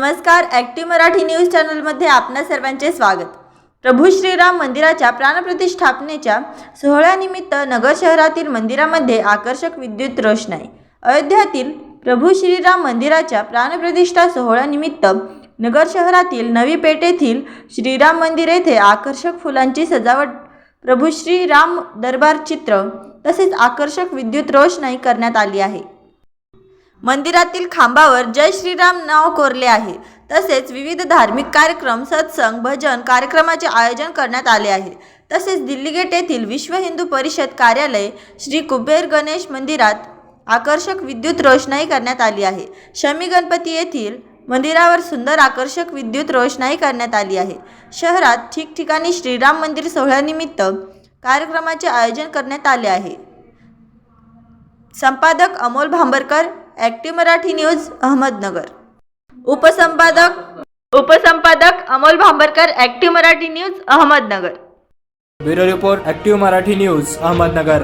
नमस्कार active Marathi news चॅनलमध्ये आपणा सर्वांचे स्वागत. प्रभू श्रीराम मंदिराच्या प्राणप्रतिष्ठापनेच्या सोहळ्यानिमित्त नगर शहरातील मंदिरामध्ये आकर्षक विद्युत रोषणाई अयोध्यातील प्रभू श्रीराम मंदिराच्या प्राणप्रतिष्ठा सोहळ्यानिमित्त नगर शहरातील नवी पेठेतील श्रीराम मंदिर येथे आकर्षक फुलांची सजावट प्रभू श्रीराम दरबार चित्र तसेच आकर्षक विद्युत रोषणाई करण्यात आली आहे. मंदिरातील खांबावर जय श्रीराम नाव कोरले आहे. तसेच विविध धार्मिक कार्यक्रम सत्संग भजन कार्यक्रमाचे आयोजन करण्यात आले आहे. तसेच दिल्ली गेट येथील विश्व हिंदू परिषद कार्यालय श्री कुबेर गणेश मंदिरात आकर्षक विद्युत रोषणाई करण्यात आली आहे. शमी गणपती येथील मंदिरावर सुंदर आकर्षक विद्युत रोषणाई करण्यात आली आहे. शहरात ठिकठिकाणी श्रीराम मंदिर सोहळ्यानिमित्त कार्यक्रमाचे आयोजन करण्यात आले आहे. संपादक अमोल भांबरकर ॲक्टिव्ह मराठी न्यूज अहमदनगर. उपसंपादक उपसंपादक Amol Bhambarkar active Marathi news Ahmednagar. Bureau report active Marathi news Ahmednagar.